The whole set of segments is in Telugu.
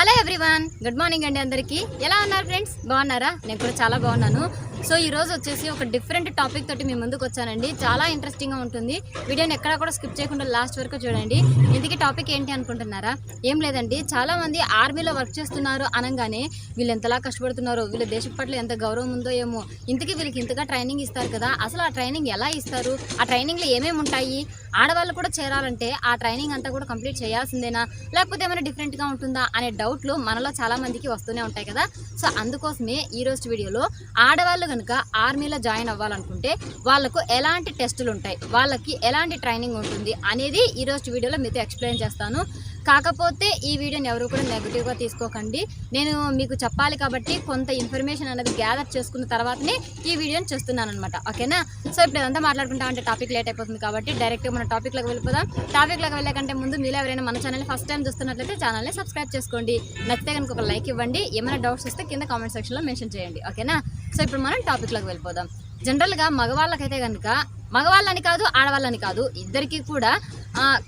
హలో ఎవ్రీవన్ గుడ్ మార్నింగ్ అండి అందరికీ. ఎలా ఉన్నారు ఫ్రెండ్స్? బాగున్నారా? నేను కూడా చాలా బాగున్నాను. సో ఈ రోజు వచ్చేసి ఒక డిఫరెంట్ టాపిక్ తోటి మీ ముందుకు వచ్చానండి. చాలా ఇంట్రెస్టింగ్గా ఉంటుంది. వీడియోని ఎక్కడా కూడా స్కిప్ చేయకుండా లాస్ట్ వరకు చూడండి. ఇందుకే టాపిక్ ఏంటి అనుకుంటున్నారా? ఏం లేదండి. చాలామంది ఆర్మీలో వర్క్ చేస్తున్నారు అనగానే వీళ్ళు ఎంతలా కష్టపడుతున్నారో వీళ్ళ దేశం పట్ల ఎంత గౌరవం ఉందో ఏమో. ఇంతకీ వీళ్ళకి ఇంతగా ట్రైనింగ్ ఇస్తారు కదా. అసలు ఆ ట్రైనింగ్ ఎలా ఇస్తారు? ఆ ట్రైనింగ్లో ఏమేమి ఉంటాయి? ఆడవాళ్ళు కూడా చేరాలంటే ఆ ట్రైనింగ్ అంతా కూడా కంప్లీట్ చేయాల్సిందేనా? లేకపోతే ఏమైనా డిఫరెంట్గా ఉంటుందా అనే డౌట్లు మనలో చాలామందికి వస్తూనే ఉంటాయి కదా. సో అందుకోసమే ఈ రోజు వీడియోలో ఆడవాళ్ళు కనుక ఆర్మీలో జాయిన్ అవ్వాలనుకుంటే వాళ్ళకు ఎలాంటి టెస్టులు ఉంటాయి? వాళ్ళకి ఎలాంటి ట్రైనింగ్ ఉంటుంది? అనేది ఈ రోజు వీడియోలో మీతో ఎక్స్ప్లెయిన్ చేస్తాను. కాకపోతే ఈ వీడియోని ఎవరు కూడా నెగిటివ్గా తీసుకోకండి. నేను మీకు చెప్పాలి కాబట్టి కొంత ఇన్ఫర్మేషన్ అనేది గ్యాదర్ చేసుకున్న తర్వాతనే ఈ వీడియోని చేస్తున్నాను అనమాట ఓకేనా? సో ఇప్పుడు అదంతా మాట్లాడుకుంటా అంటే టాపిక్ లేట్ అయిపోతుంది కాబట్టి డైరెక్ట్గా మన టాపిక్లోకి వెళ్ళిపోదాం. టాపిక్లోకి వెళ్ళకంటే ముందు మీరు ఎవరైనా మన ఛానల్ని ఫస్ట్ టైం చూస్తున్నట్లయితే ఛానల్ని సబ్స్క్రైబ్ చేసుకోండి. నచ్చితే కనుక ఒక లైక్ ఇవ్వండి. ఏమైనా డౌట్స్ వస్తే కింద కామెంట్ సెక్షన్లో మెన్షన్ చేయండి. ఓకేనా? సో ఇప్పుడు మనం టాపిక్లోకి వెళ్ళిపోదాం. జనరల్గా మగవాళ్ళకైతే కనుక మగవాళ్ళని కాదు ఆడవాళ్ళని కాదు ఇద్దరికి కూడా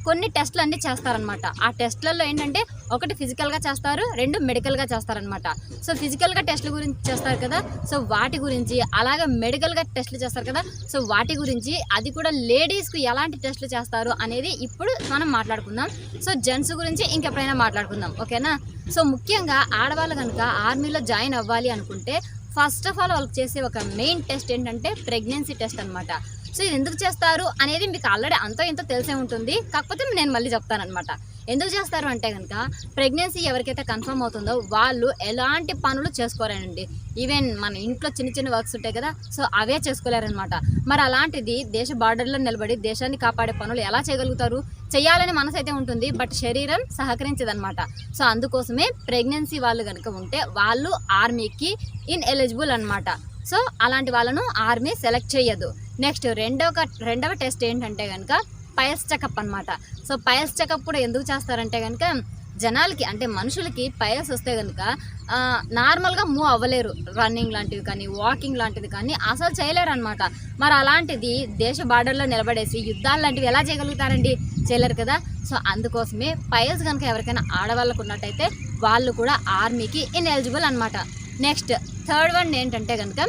కొన్ని టెస్ట్లు అన్ని చేస్తారనమాట ఆ టెస్ట్లలో ఏంటంటే ఒకటి ఫిజికల్గా చేస్తారు రెండు మెడికల్గా చేస్తారనమాట సో ఫిజికల్గా టెస్ట్ల గురించి చేస్తారు కదా సో వాటి గురించి అలాగే మెడికల్గా టెస్ట్లు చేస్తారు కదా సో వాటి గురించి అది కూడా లేడీస్కు ఎలాంటి టెస్ట్లు చేస్తారు అనేది ఇప్పుడు మనం మాట్లాడుకుందాం. సో జెంట్స్ గురించి ఇంకెప్పుడైనా మాట్లాడుకుందాం ఓకేనా? సో ముఖ్యంగా ఆడవాళ్ళు కనుక ఆర్మీలో జాయిన్ అవ్వాలి అనుకుంటే ఫస్ట్ ఆఫ్ ఆల్ వాళ్ళకి చేసే ఒక మెయిన్ టెస్ట్ ఏంటంటే ప్రెగ్నెన్సీ టెస్ట్ అనమాట సో ఇది ఎందుకు చేస్తారు అనేది మీకు ఆల్రెడీ అంతో ఇంతో తెలిసే ఉంటుంది. కాకపోతే నేను మళ్ళీ చెప్తానమాట ఎందుకు చేస్తారు అంటే కనుక ప్రెగ్నెన్సీ ఎవరికైతే కన్ఫర్మ్ అవుతుందో వాళ్ళు ఎలాంటి పనులు చేసుకోలేనండి ఈవెన్ మన ఇంట్లో చిన్న చిన్న వర్క్స్ ఉంటాయి కదా సో అవే చేసుకోలేరనమాట మరి అలాంటిది దేశ బార్డర్లో నిలబడి దేశాన్ని కాపాడే పనులు ఎలా చేయగలుగుతారు? చేయాలని మనసు అయితే ఉంటుంది బట్ శరీరం సహకరించదనమాట సో అందుకోసమే ప్రెగ్నెన్సీ వాళ్ళు కనుక ఉంటే వాళ్ళు ఆర్మీకి ఇన్ ఎలిజిబుల్ అనమాట సో అలాంటి వాళ్ళను ఆర్మీ సెలెక్ట్ చేయదు. నెక్స్ట్ రెండవ రెండవ టెస్ట్ ఏంటంటే కనుక పయస్ చెకప్ అనమాట సో పయస్ చెకప్ కూడా ఎందుకు చేస్తారంటే కనుక జనాలకి అంటే మనుషులకి పయస్ వస్తే కనుక నార్మల్గా మూవ్ అవ్వలేరు. రన్నింగ్ లాంటివి కానీ వాకింగ్ లాంటిది కానీ అసలు చేయలేరు అనమాట మరి అలాంటిది దేశ బార్డర్లో నిలబడేసి యుద్ధాలు లాంటివి ఎలా చేయగలుగుతారండి? చేయలేరు కదా. సో అందుకోసమే పయస్ కనుక ఎవరికైనా ఆడవాళ్ళకు ఉన్నట్టయితే వాళ్ళు కూడా ఆర్మీకి ఇన్ ఎలిజిబుల్ అనమాట నెక్స్ట్ థర్డ్ వన్ ఏంటంటే కనుక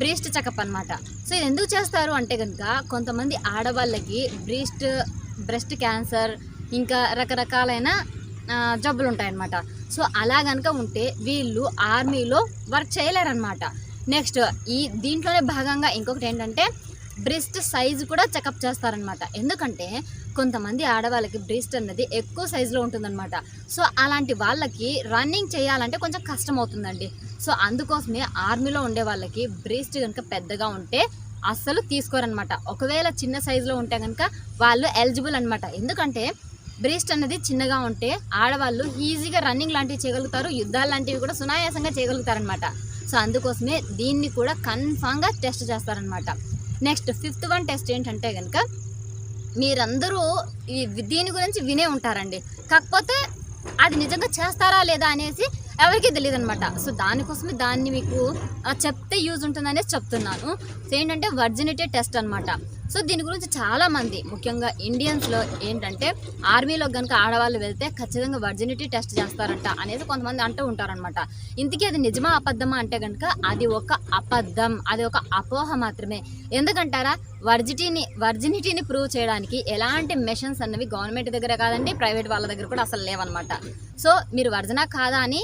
బ్రీస్ట్ చెకప్ అనమాట సో ఇది ఎందుకు చేస్తారు అంటే కనుక కొంతమంది ఆడవాళ్ళకి బ్రీస్ట్ బ్రెస్ట్ క్యాన్సర్ ఇంకా రకరకాలైన జబ్బులు ఉంటాయన్నమాట సో అలా కనుక ఉంటే వీళ్ళు ఆర్మీలో వర్క్ చేయలేరన్నమాట. నెక్స్ట్ ఈ దీంట్లోనే భాగంగా ఇంకొకటి ఏంటంటే బ్రెస్ట్ సైజు కూడా చెకప్ చేస్తారనమాట ఎందుకంటే కొంతమంది ఆడవాళ్ళకి బ్రెస్ట్ అన్నది ఎక్కువ సైజులో ఉంటుందన్నమాట. సో అలాంటి వాళ్ళకి రన్నింగ్ చేయాలంటే కొంచెం కష్టం అవుతుందండి సో అందుకోసమే ఆర్మీలో ఉండే వాళ్ళకి బ్రెస్ట్ కనుక పెద్దగా ఉంటే అస్సలు తీసుకోరనమాట ఒకవేళ చిన్న సైజులో ఉంటే కనుక వాళ్ళు ఎలిజిబుల్ అనమాట ఎందుకంటే బ్రెస్ట్ అన్నది చిన్నగా ఉంటే ఆడవాళ్ళు ఈజీగా రన్నింగ్ లాంటివి చేయగలుగుతారు యుద్ధాలు లాంటివి కూడా సునాయాసంగా చేయగలుగుతారనమాట సో అందుకోసమే దీన్ని కూడా కన్ఫామ్గా టెస్ట్ చేస్తారనమాట నెక్స్ట్ ఫిఫ్త్ వన్ టెస్ట్ ఏంటంటే కనుక మీరందరూ ఈ దీని గురించి వినే ఉంటారండి. కాకపోతే అది నిజంగా చేస్తారా లేదా అనేసి ఎవరికీ తెలియదు అనమాట సో దానికోసమే దాన్ని మీకు చెప్తే యూజ్ ఉంటుందనేసి చెప్తున్నాను. ఏంటంటే వర్జినిటీ టెస్ట్ అనమాట సో దీని గురించి చాలామంది ముఖ్యంగా ఇండియన్స్లో ఏంటంటే ఆర్మీలో కనుక ఆడవాళ్ళు వెళ్తే ఖచ్చితంగా వర్జినిటీ టెస్ట్ చేస్తారంట అనేది కొంతమంది అంటూ ఉంటారనమాట ఇంతకీ అది నిజమా అబద్ధమా అంటే కనుక అది ఒక అబద్ధం అది ఒక అపోహ మాత్రమే. ఎందుకంటారా? వర్జిటీని వర్జినిటీని ప్రూవ్ చేయడానికి ఎలాంటి మెషన్స్ అన్నవి గవర్నమెంట్ దగ్గర కాదండి ప్రైవేట్ వాళ్ళ దగ్గర కూడా అసలు లేవన్నమాట. సో మీరు వర్జనా కాదా అని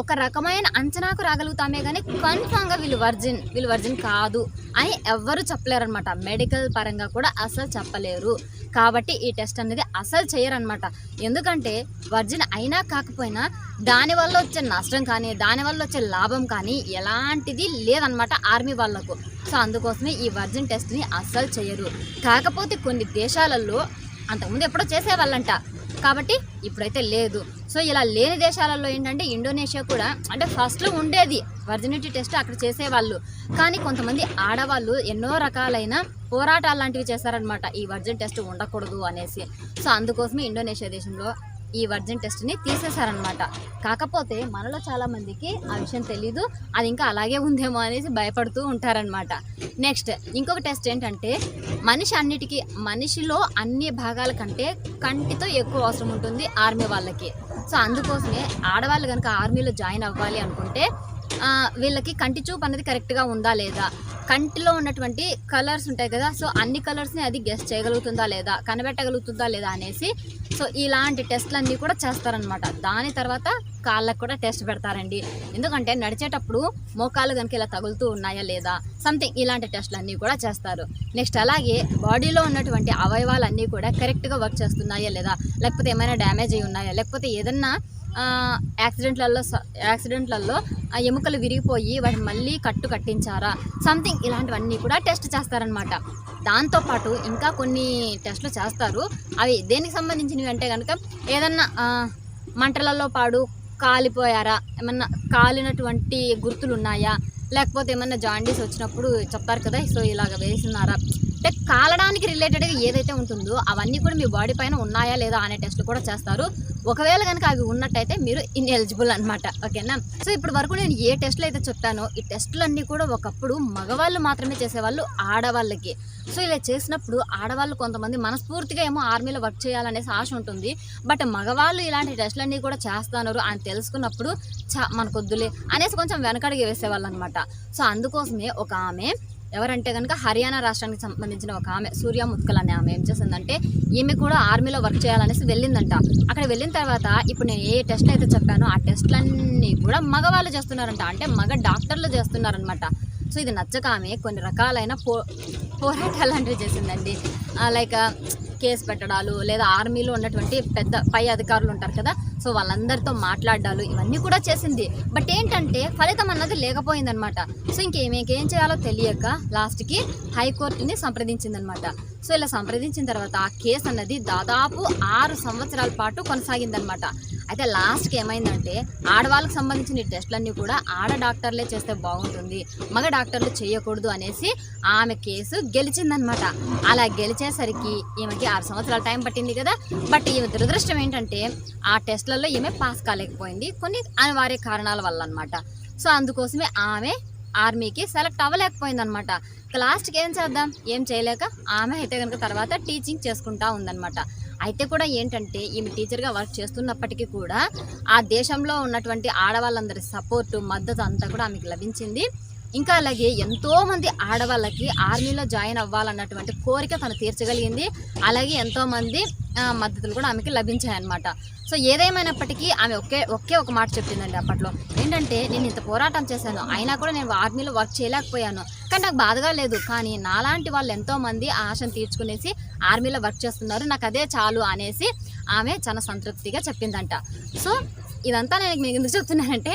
ఒక రకమైన అంచనాకు రాగలుగుతామే కానీ కన్ఫామ్గా వీళ్ళు వర్జిన్ వీళ్ళు వర్జిన్ కాదు అని ఎవ్వరు చెప్పలేరనమాట మెడికల్ పరంగా కూడా అసలు చెప్పలేరు. కాబట్టి ఈ టెస్ట్ అనేది అసలు చేయరనమాట ఎందుకంటే వర్జిన్ అయినా కాకపోయినా దానివల్ల వచ్చే నష్టం కానీ దానివల్ల వచ్చే లాభం కానీ ఎలాంటిది లేదనమాట ఆర్మీ వాళ్ళకు. సో అందుకోసమే ఈ వర్జిన్ టెస్ట్ని అస్సలు చేయరు. కాకపోతే కొన్ని దేశాలలో అంతకుముందు ఎప్పుడో చేసేవాళ్ళంట. కాబట్టి ఇప్పుడైతే లేదు. సో ఇలా లేని దేశాలలో ఏంటంటే ఇండోనేషియా కూడా అంటే ఫస్ట్లో ఉండేది. వర్జినిటీ టెస్ట్ అక్కడ చేసేవాళ్ళు. కానీ కొంతమంది ఆడవాళ్ళు ఎన్నో రకాలైన పోరాటాలు లాంటివి చేశారనమాట ఈ వర్జిన్ టెస్ట్ ఉండకూడదు అనేసి. సో అందుకోసమే ఇండోనేషియా దేశంలో ఈ వర్జిన్ టెస్ట్ని తీసేశారనమాట కాకపోతే మనలో చాలామందికి ఆ విషయం తెలీదు. అది ఇంకా అలాగే ఉందేమో అనేసి భయపడుతూ ఉంటారనమాట నెక్స్ట్ ఇంకొక టెస్ట్ ఏంటంటే మనిషి అన్నిటికీ మనిషిలో అన్ని భాగాల కంటే కంటితో ఎక్కువ అవసరం ఉంటుంది ఆర్మీ వాళ్ళకి. సో అందుకోసమే ఆడవాళ్ళు కనుక ఆర్మీలో జాయిన్ అవ్వాలి అనుకుంటే వీళ్ళకి కంటి చూపు అనేది కరెక్ట్గా ఉందా లేదా? కంటిలో ఉన్నటువంటి కలర్స్ ఉంటాయి కదా సో అన్ని కలర్స్ని అది గెస్ట్ చేయగలుగుతుందా లేదా కనిపెట్టగలుగుతుందా లేదా అనేసి సో ఇలాంటి టెస్ట్లు అన్నీ కూడా చేస్తారనమాట దాని తర్వాత కాళ్ళకు కూడా టెస్ట్ పెడతారండి. ఎందుకంటే నడిచేటప్పుడు మోకాలు కనుక ఇలా తగులుతూ ఉన్నాయా లేదా సంథింగ్ ఇలాంటి టెస్ట్లు అన్నీ కూడా చేస్తారు. నెక్స్ట్ అలాగే బాడీలో ఉన్నటువంటి అవయవాలన్నీ కూడా కరెక్ట్గా వర్క్ చేస్తున్నాయా లేదా లేకపోతే ఏమైనా డ్యామేజ్ అయి ఉన్నాయా లేకపోతే ఏదన్నా యాక్సిడెంట్లలో స- యాక్సిడెంట్లలో ఆ ఎముకలు విరిగిపోయి వాటిని మళ్ళీ కట్టు కట్టించారా? సంథింగ్ ఇలాంటివన్నీ కూడా టెస్ట్ చేస్తారనమాట దాంతోపాటు ఇంకా కొన్ని టెస్టులు చేస్తారు. అవి దేనికి సంబంధించినవి అంటే కనుక ఏదన్నా మంటలలో పాడు కాలిపోయారా ఏమన్నా కాలినటువంటి గుర్తులు ఉన్నాయా లేకపోతే ఏమన్నా జాండీస్ వచ్చినప్పుడు చెప్తారు కదా సో ఇలాగ వేసినారా? అంటే కాలడానికి రిలేటెడ్గా ఏదైతే ఉంటుందో అవన్నీ కూడా మీ బాడీ పైన ఉన్నాయా లేదా అనే టెస్ట్లు కూడా చేస్తారు. ఒకవేళ కనుక అవి ఉన్నట్టయితే మీరు ఇన్ఎలిజిబుల్ అనమాట ఓకేనా సో ఇప్పుడు వరకు నేను ఏ టెస్ట్లు అయితే చెప్పానో ఈ టెస్టులన్నీ కూడా ఒకప్పుడు మగవాళ్ళు మాత్రమే చేసేవాళ్ళు ఆడవాళ్ళకి. సో ఇలా చేసినప్పుడు ఆడవాళ్ళు కొంతమంది మనస్ఫూర్తిగా ఏమో ఆర్మీలో వర్క్ చేయాలనేసి ఆశ ఉంటుంది. బట్ మగవాళ్ళు ఇలాంటి టెస్టులన్నీ కూడా చేస్తున్నారు అని తెలుసుకున్నప్పుడు చా మనకొద్దులే అనేసి కొంచెం వెనకడిగి వేసేవాళ్ళు అనమాట సో అందుకోసమే ఒక ఆమె ఎవరంటే కనుక హర్యానా రాష్ట్రానికి సంబంధించిన ఒక ఆమె సూర్య ముత్కల్ అనే ఆమె ఏం చేసిందంటే ఈమె కూడా ఆర్మీలో వర్క్ చేయాలనేసి వెళ్ళిందంట. అక్కడ వెళ్ళిన తర్వాత ఇప్పుడు నేను ఏ టెస్ట్ అయితే చెప్పానో ఆ టెస్ట్లన్నీ కూడా మగవాళ్ళు చేస్తున్నారంట. అంటే మగ డాక్టర్లు చేస్తున్నారనమాట సో ఇది నచ్చక ఆమె కొన్ని రకాలైన పో పోరాటాలు లాంటివి చేసిందండి. లైక్ కేసు పెట్టడాలు లేదా ఆర్మీలో ఉన్నటువంటి పెద్ద పై అధికారులు ఉంటారు కదా సో వాళ్ళందరితో మాట్లాడాలు ఇవన్నీ కూడా చేసింది. బట్ ఏంటంటే ఫలితం అన్నది లేకపోయిందనమాట. సో ఇంకేమేకేం చేయాలో తెలియక లాస్ట్కి హైకోర్టుని సంప్రదించిందనమాట. సో ఇలా సంప్రదించిన తర్వాత ఆ కేసు అన్నది దాదాపు ఆరు సంవత్సరాల పాటు కొనసాగిందనమాట. అయితే లాస్ట్కి ఏమైందంటే ఆడవాళ్ళకి సంబంధించిన ఈ టెస్ట్లన్నీ కూడా ఆడ డాక్టర్లే చేస్తే బాగుంటుంది మగ డాక్టర్లు చేయకూడదు అనేసి ఆమె కేసు గెలిచిందనమాట. అలా గెలిచేసరికి ఈమెకి ఆరు సంవత్సరాల టైం పట్టింది కదా. బట్ ఈమె దురదృష్టం ఏంటంటే ఆ టెస్ట్లలో ఈమె పాస్ కాలేకపోయింది కొన్ని అనివార్య కారణాల వల్ల అనమాట సో అందుకోసమే ఆమె ఆర్మీకి సెలెక్ట్ అవ్వలేకపోయిందనమాట. లాస్ట్కి ఏం చేద్దాం? ఏం చేయలేక ఆమె అయితే కనుక తర్వాత టీచింగ్ చేసుకుంటా ఉందన్నమాట అయితే కూడా ఏంటంటే ఈమె టీచర్గా వర్క్ చేస్తున్నప్పటికీ కూడా ఆ దేశంలో ఉన్నటువంటి ఆడవాళ్ళందరి సపోర్టు మద్దతు అంతా కూడా ఆమెకు లభించింది. ఇంకా అలాగే ఎంతోమంది ఆడవాళ్ళకి ఆర్మీలో జాయిన్ అవ్వాలన్నటువంటి కోరిక తను తీర్చగలిగింది. అలాగే ఎంతోమంది మద్దతులు కూడా ఆమెకి లభించాయి అనమాట సో ఏదేమైనప్పటికీ ఆమె ఒకే ఒకే ఒక మాట చెప్పిందండి అప్పట్లో. ఏంటంటే నేను ఇంత పోరాటం చేశాను. అయినా కూడా నేను ఆర్మీలో వర్క్ చేయలేకపోయాను. కానీ నాకు బాధగా లేదు. కానీ నాలాంటి వాళ్ళు ఎంతోమంది ఆశను తీర్చుకునేసి ఆర్మీలో వర్క్ చేస్తున్నారు. నాకు అదే చాలు అనేసి ఆమె చాలా సంతృప్తిగా చెప్పిందంట. సో ఇదంతా నేను మీకు ఎందుకు చెప్తున్నానంటే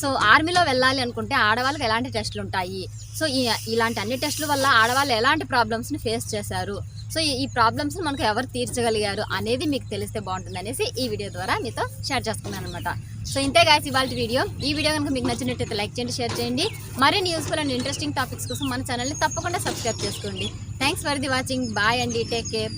సో ఆర్మీలో వెళ్ళాలి అనుకుంటే ఆడవాళ్ళకి ఎలాంటి టెస్టులు ఉంటాయి సో ఈ ఇలాంటి అన్ని టెస్టుల వల్ల ఆడవాళ్ళు ఎలాంటి ప్రాబ్లమ్స్ని ఫేస్ చేశారు? సో ఈ- ప్రాబ్లమ్స్ మనకు ఎవరు తీర్చగలిగారు అనేది మీకు తెలిస్తే బాగుంటుంది అనేసి ఈ వీడియో ద్వారా మీతో షేర్ చేసుకున్నాను అనమాట సో ఇంతే గాయస్ ఇవాళ వీడియో. ఈ వీడియో కనుక మీకు నచ్చినట్టయితే లైక్ చేయండి షేర్ చేయండి. మరిన్ని యూస్ఫుల్ అండ్ ఇంట్రెస్టింగ్ టాపిక్స్ కోసం మన ఛానల్ని తప్పకుండా సబ్స్క్రైబ్ చేసుకోండి. Thanks for the watching bye అండి. Take care